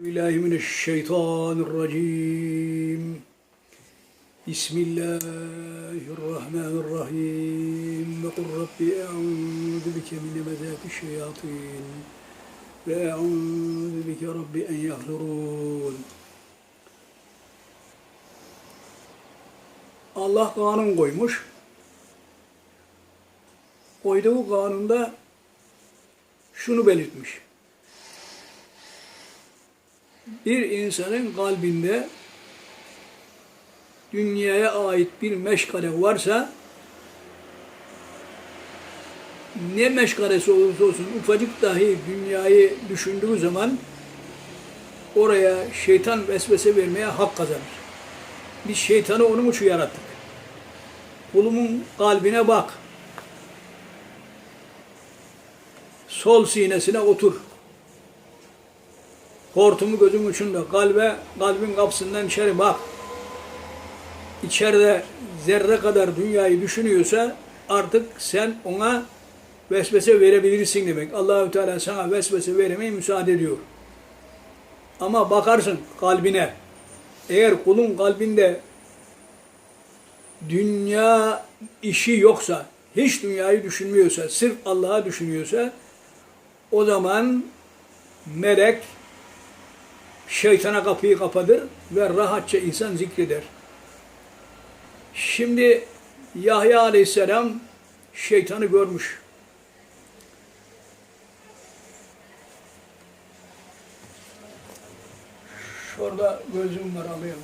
بالله من الشيطان الرجيم بسم الله الرحمن الرحيم وقل رب أعوذ بك من همزات الشياطين وأعوذ بك رب أن يحضرون Allah kanun koymuş. Koyduğu kanunda şunu belirtmiş. bir insanın kalbinde dünyaya ait bir meşgale varsa ne meşgalesi olursa olsun ufacık dahi dünyayı düşündüğü zaman oraya şeytan vesvese vermeye hak kazanır. Biz şeytanı onun için yarattık. Kulumun kalbine bak. Sol sinesine otur. Hortumu gözüm ucunda, kalbe, kalbin kapısından içeri bak. İçeride zerre kadar dünyayı düşünüyorsa artık sen ona vesvese verebilirsin demek. Allahü Teala sana vesvese vermeye müsaade ediyor. Ama bakarsın kalbine. Eğer kulun kalbinde dünya işi yoksa, hiç dünyayı düşünmüyorsa, sırf Allah'a düşünüyorsa o zaman melek şeytana kapıyı kapatır ve rahatça insan zikreder. Şimdi Yahya aleyhisselam şeytanı görmüş. Şurada gözüm var alayım.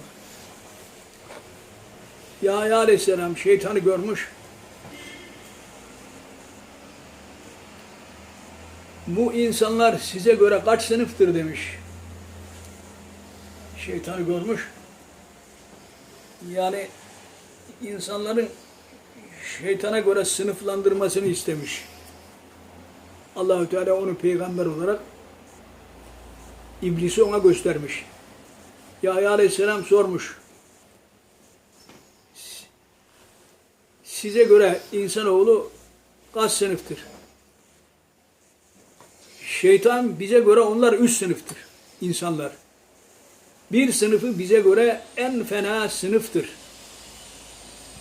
Yahya aleyhisselam şeytanı görmüş. Bu insanlar size göre kaç sınıftır demiş şeytanı görmüş. Yani insanların şeytana göre sınıflandırmasını istemiş. Allahü Teala onu peygamber olarak iblisi ona göstermiş. Yahya Aleyhisselam sormuş. Size göre insanoğlu kaç sınıftır? Şeytan bize göre onlar üst sınıftır. insanlar. Bir sınıfı bize göre en fena sınıftır.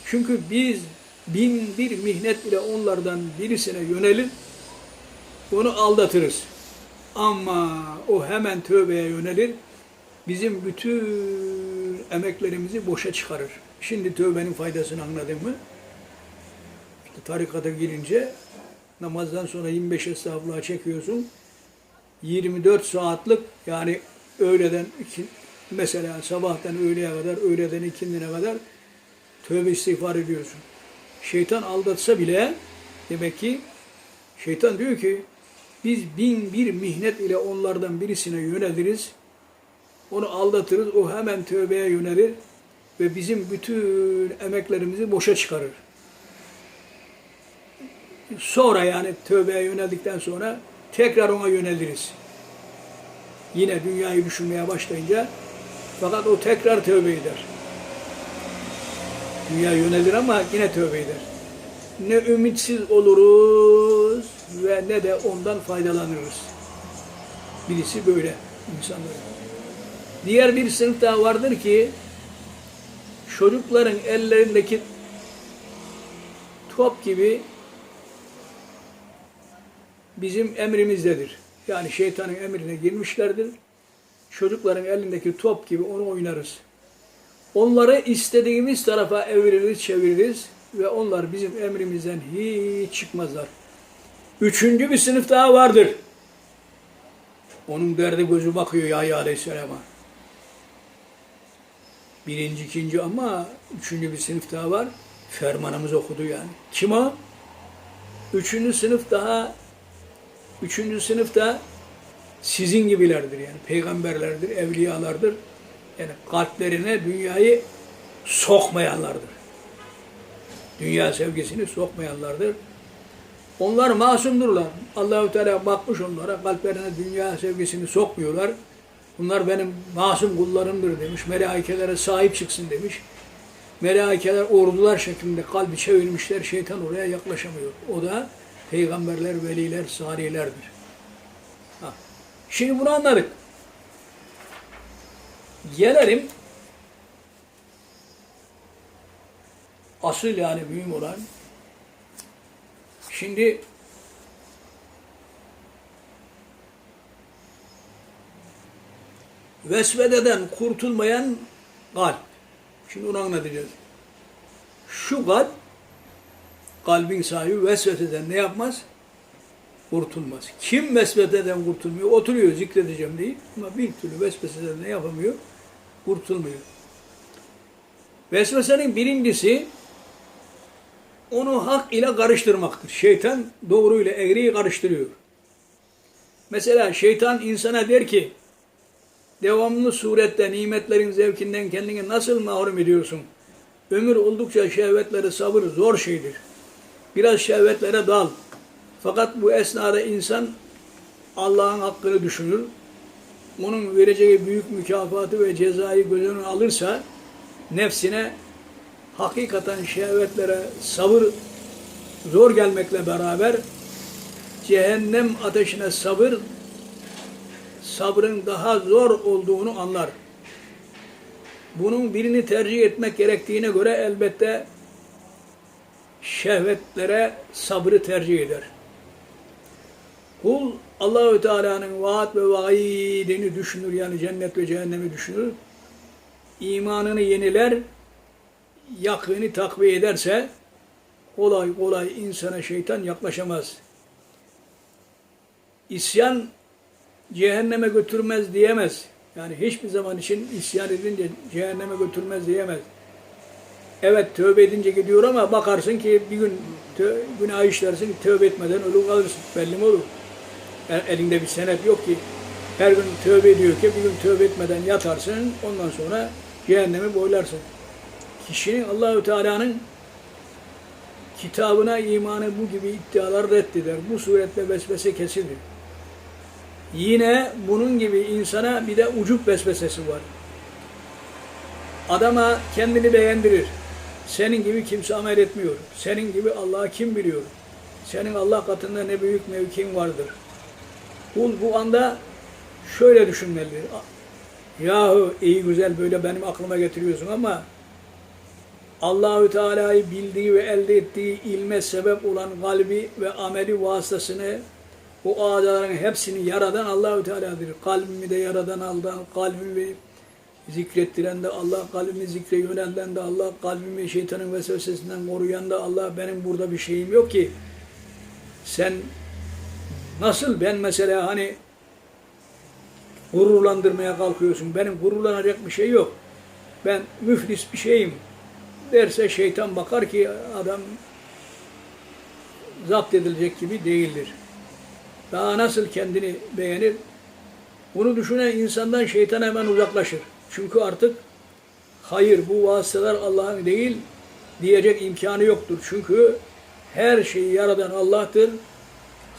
Çünkü biz bin bir mihnet ile onlardan birisine yönelir, onu aldatırız. Ama o hemen tövbeye yönelir, bizim bütün emeklerimizi boşa çıkarır. Şimdi tövbenin faydasını anladın mı? İşte tarikata girince namazdan sonra 25 estağfurullah çekiyorsun. 24 saatlik yani öğleden Mesela sabahtan öğleye kadar, öğleden ikindine kadar tövbe istiğfar ediyorsun. Şeytan aldatsa bile demek ki şeytan diyor ki biz bin bir mihnet ile onlardan birisine yöneliriz. Onu aldatırız, o hemen tövbeye yönelir ve bizim bütün emeklerimizi boşa çıkarır. Sonra yani tövbeye yöneldikten sonra tekrar ona yöneliriz. Yine dünyayı düşünmeye başlayınca fakat o tekrar tövbe eder. Dünya yönelir ama yine tövbe eder. Ne ümitsiz oluruz ve ne de ondan faydalanırız. Birisi böyle insanlar. Diğer bir sınıf daha vardır ki çocukların ellerindeki top gibi bizim emrimizdedir. Yani şeytanın emrine girmişlerdir çocukların elindeki top gibi onu oynarız. Onları istediğimiz tarafa eviririz, çeviririz ve onlar bizim emrimizden hiç çıkmazlar. Üçüncü bir sınıf daha vardır. Onun derdi gözü bakıyor Yahya Aleyhisselam'a. Birinci, ikinci ama üçüncü bir sınıf daha var. Fermanımız okudu yani. Kim o? Üçüncü sınıf daha üçüncü sınıfta sizin gibilerdir yani. Peygamberlerdir, evliyalardır. Yani kalplerine dünyayı sokmayanlardır. Dünya sevgisini sokmayanlardır. Onlar masumdurlar. Allahü Teala bakmış onlara, kalplerine dünya sevgisini sokmuyorlar. Bunlar benim masum kullarımdır demiş. Melaikelere sahip çıksın demiş. Melaikeler ordular şeklinde kalbi çevirmişler. Şeytan oraya yaklaşamıyor. O da peygamberler, veliler, salihlerdir. Şimdi bunu anladık. Gelelim asıl yani mühim olan şimdi vesvededen kurtulmayan kalp. Şimdi onu anlatacağız. Şu kalp kalbin sahibi vesveseden ne yapmaz? Kurtulmaz. Kim vesveseden kurtulmuyor? Oturuyor zikredeceğim diye ama bir türlü vesveseden ne yapamıyor? Kurtulmuyor. Vesvesenin birincisi onu hak ile karıştırmaktır. Şeytan doğru ile eğriyi karıştırıyor. Mesela şeytan insana der ki devamlı surette nimetlerin zevkinden kendini nasıl mahrum ediyorsun? Ömür oldukça şehvetleri sabır zor şeydir. Biraz şehvetlere dal. Fakat bu esnada insan Allah'ın hakkını düşünür. Onun vereceği büyük mükafatı ve cezayı göz önüne alırsa nefsine hakikaten şehvetlere sabır zor gelmekle beraber cehennem ateşine sabır sabrın daha zor olduğunu anlar. Bunun birini tercih etmek gerektiğine göre elbette şehvetlere sabrı tercih eder. Kul Allahü Teala'nın vaat ve vaidini düşünür yani cennet ve cehennemi düşünür. İmanını yeniler, yakını takviye ederse kolay kolay insana şeytan yaklaşamaz. İsyan cehenneme götürmez diyemez. Yani hiçbir zaman için isyan edince cehenneme götürmez diyemez. Evet tövbe edince gidiyor ama bakarsın ki bir gün günah işlersin tövbe etmeden ölü kalırsın. Belli mi olur? El- elinde bir senet yok ki her gün tövbe ediyor ki bir gün tövbe etmeden yatarsın ondan sonra cehennemi boylarsın. Kişinin Allahü Teala'nın kitabına imanı bu gibi iddialar reddeder. Bu suretle vesvese kesilir. Yine bunun gibi insana bir de ucup vesvesesi var. Adama kendini beğendirir. Senin gibi kimse amel etmiyor. Senin gibi Allah'ı kim biliyor? Senin Allah katında ne büyük mevkin vardır. Kul bu anda şöyle düşünmelidir. Yahu iyi güzel böyle benim aklıma getiriyorsun ama Allahü Teala'yı bildiği ve elde ettiği ilme sebep olan kalbi ve ameli vasıtasını bu ağaçların hepsini yaradan Allahü Teala'dır. Kalbimi de yaradan Allah, kalbimi zikrettiren de Allah, kalbimi zikre yönelten de Allah, kalbimi şeytanın vesvesesinden koruyan da Allah. Benim burada bir şeyim yok ki. Sen nasıl ben mesela hani gururlandırmaya kalkıyorsun. Benim gururlanacak bir şey yok. Ben müflis bir şeyim derse şeytan bakar ki adam zapt edilecek gibi değildir. Daha nasıl kendini beğenir? Bunu düşünen insandan şeytan hemen uzaklaşır. Çünkü artık hayır bu vasıtalar Allah'ın değil diyecek imkanı yoktur. Çünkü her şeyi yaradan Allah'tır.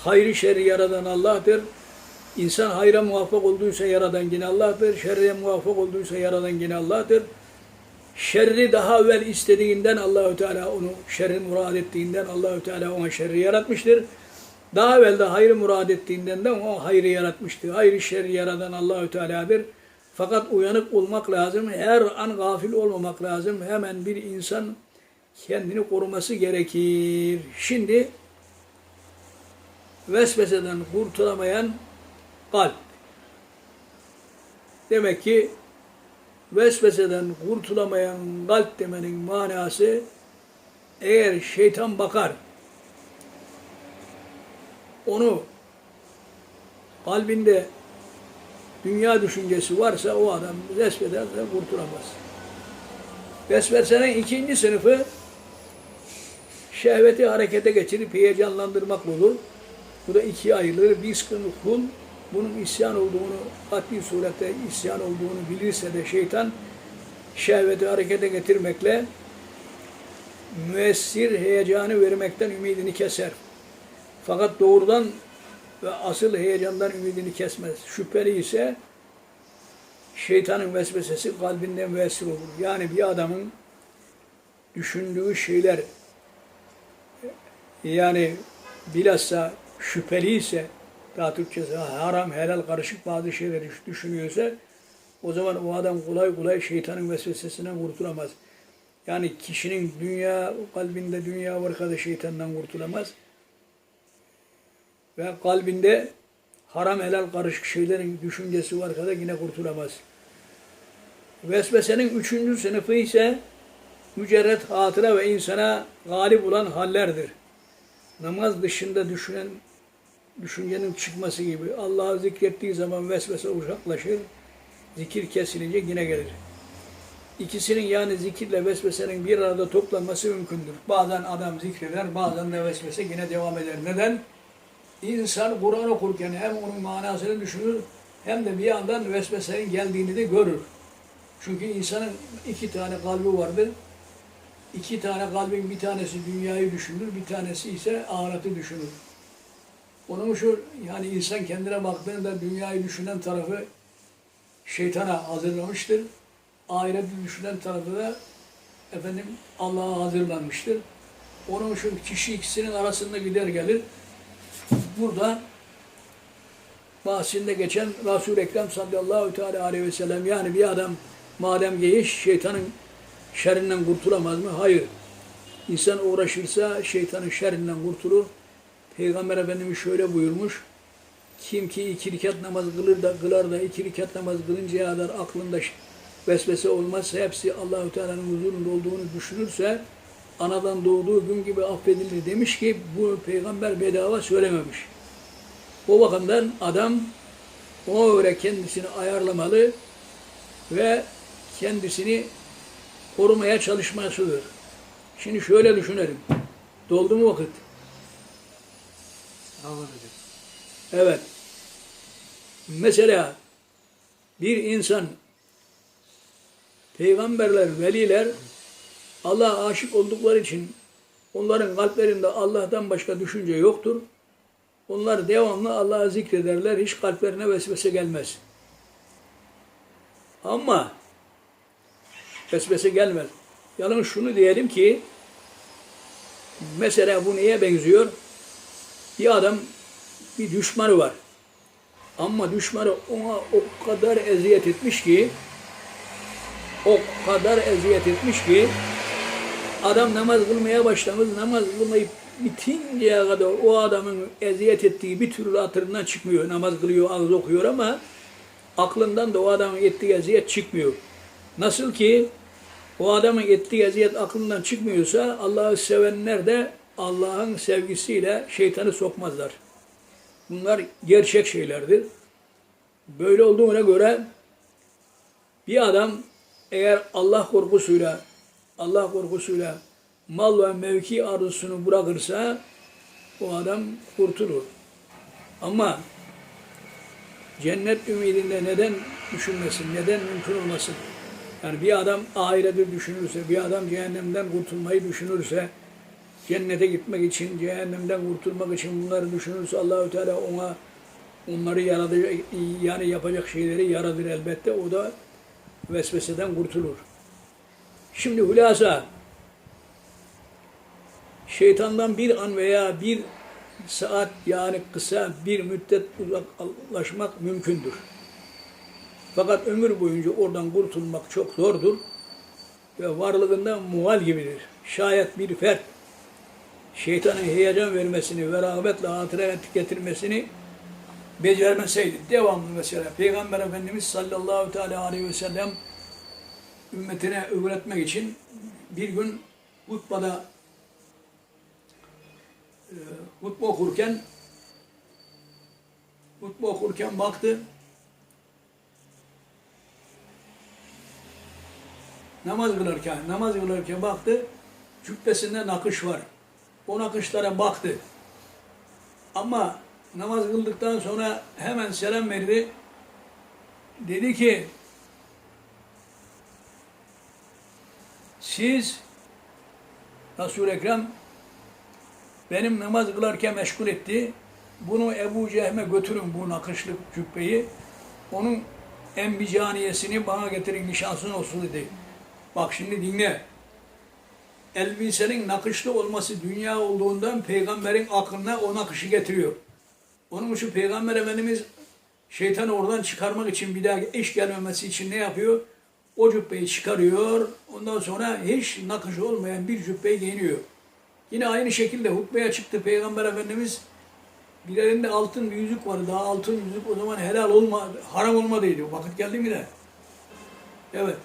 Hayrı şerri yaradan Allah'tır. İnsan hayra muvaffak olduysa yaradan yine Allah'tır. Şerre muvaffak olduysa yaradan yine Allah'tır. Şerri daha evvel istediğinden Allahü Teala onu şerri murad ettiğinden Allahü Teala ona şerri yaratmıştır. Daha evvel de hayrı murad ettiğinden de o hayrı yaratmıştır. Hayrı şerri yaradan Allahü Teala'dır. Fakat uyanık olmak lazım. Her an gafil olmamak lazım. Hemen bir insan kendini koruması gerekir. Şimdi vesveseden kurtulamayan kalp. Demek ki vesveseden kurtulamayan kalp demenin manası eğer şeytan bakar onu kalbinde dünya düşüncesi varsa o adam vesveseden kurtulamaz. Vesvesenin ikinci sınıfı şehveti harekete geçirip heyecanlandırmak olur. Bu da ikiye ayrılır. Bir kul bunun isyan olduğunu, katli surette isyan olduğunu bilirse de şeytan şehveti harekete getirmekle müessir heyecanı vermekten ümidini keser. Fakat doğrudan ve asıl heyecandan ümidini kesmez. Şüpheli ise şeytanın vesvesesi kalbinden müessir olur. Yani bir adamın düşündüğü şeyler yani bilhassa şüpheli ise daha Türkçesi haram helal karışık bazı şeyleri düşünüyorsa O zaman o adam kolay kolay şeytanın vesvesesinden kurtulamaz. Yani kişinin dünya, kalbinde dünya var kadar şeytandan kurtulamaz. Ve kalbinde haram helal karışık şeylerin düşüncesi var kadar yine kurtulamaz. Vesvesenin üçüncü sınıfı ise mücerret hatıra ve insana galip olan hallerdir. Namaz dışında düşünen düşüncenin çıkması gibi Allah'ı zikrettiği zaman vesvese uzaklaşır, zikir kesilince yine gelir. İkisinin yani zikirle vesvesenin bir arada toplanması mümkündür. Bazen adam zikreder, bazen de vesvese yine devam eder. Neden? İnsan Kur'an okurken hem onun manasını düşünür hem de bir yandan vesvesenin geldiğini de görür. Çünkü insanın iki tane kalbi vardır. İki tane kalbin bir tanesi dünyayı düşünür, bir tanesi ise ahireti düşünür. Onun şu yani insan kendine baktığında dünyayı düşünen tarafı şeytana hazırlamıştır. Ahireti düşünen tarafı da efendim Allah'a hazırlanmıştır. Onun şu kişi ikisinin arasında gider gelir. Burada bahsinde geçen Resul-i Ekrem sallallahu teala aleyhi ve sellem yani bir adam madem geyiş şeytanın şerrinden kurtulamaz mı? Hayır. İnsan uğraşırsa şeytanın şerrinden kurtulur. Peygamber Efendimiz şöyle buyurmuş. Kim ki iki rekat namaz kılır da kılar da iki rekat namaz kılıncaya kadar aklında vesvese olmazsa hepsi Allahü Teala'nın huzurunda olduğunu düşünürse anadan doğduğu gün gibi affedilir demiş ki bu peygamber bedava söylememiş. O bakımdan adam ona göre kendisini ayarlamalı ve kendisini korumaya çalışmasıdır. Şimdi şöyle düşünelim. Doldu mu vakit? Evet. Mesela bir insan peygamberler, veliler Allah'a aşık oldukları için onların kalplerinde Allah'tan başka düşünce yoktur. Onlar devamlı Allah'ı zikrederler. Hiç kalplerine vesvese gelmez. Ama vesvese gelmez. Yalnız şunu diyelim ki mesela bu neye benziyor? Bir adam bir düşmanı var. Ama düşmanı ona o kadar eziyet etmiş ki o kadar eziyet etmiş ki adam namaz kılmaya başlamış. Namaz kılmayıp bitinceye kadar o adamın eziyet ettiği bir türlü hatırından çıkmıyor. Namaz kılıyor, ağız okuyor ama aklından da o adamın ettiği eziyet çıkmıyor. Nasıl ki o adamın ettiği eziyet aklından çıkmıyorsa Allah'ı sevenler de Allah'ın sevgisiyle şeytanı sokmazlar. Bunlar gerçek şeylerdir. Böyle olduğuna göre bir adam eğer Allah korkusuyla Allah korkusuyla mal ve mevki arzusunu bırakırsa o adam kurtulur. Ama cennet ümidinde neden düşünmesin, neden mümkün olmasın? Yani bir adam ahireti düşünürse, bir adam cehennemden kurtulmayı düşünürse, cennete gitmek için, cehennemden kurtulmak için bunları düşünürse Allahü Teala ona onları yaratacak, yani yapacak şeyleri yaratır elbette. O da vesveseden kurtulur. Şimdi hulasa şeytandan bir an veya bir saat yani kısa bir müddet uzaklaşmak mümkündür. Fakat ömür boyunca oradan kurtulmak çok zordur ve varlığında muhal gibidir. Şayet bir fert şeytanın heyecan vermesini ve rağbetle hatıra getirmesini becermeseydi. Devamlı mesela Peygamber Efendimiz sallallahu teala aleyhi ve sellem ümmetine öğretmek için bir gün hutbada e, hutbe okurken hutbe okurken baktı namaz kılarken namaz kılarken baktı cübbesinde nakış var. O nakışlara baktı. Ama namaz kıldıktan sonra hemen selam verdi. Dedi ki siz Resul-i Ekrem benim namaz kılarken meşgul etti. Bunu Ebu Cehme götürün bu nakışlı cübbeyi. Onun enbicaniyesini bana getirin nişansın olsun dedi. Bak şimdi dinle. Elbisenin nakışlı olması dünya olduğundan peygamberin aklına o nakışı getiriyor. Onun için Peygamber Efendimiz Şeytanı oradan çıkarmak için bir daha iş gelmemesi için ne yapıyor? O cübbeyi çıkarıyor. Ondan sonra hiç nakışı olmayan bir cübbeyi giyiniyor. Yine aynı şekilde hutbeye çıktı Peygamber Efendimiz. Bir elinde altın bir yüzük vardı. Daha altın yüzük o zaman helal olma, haram olmadıydı. Vakit geldi mi de? Evet.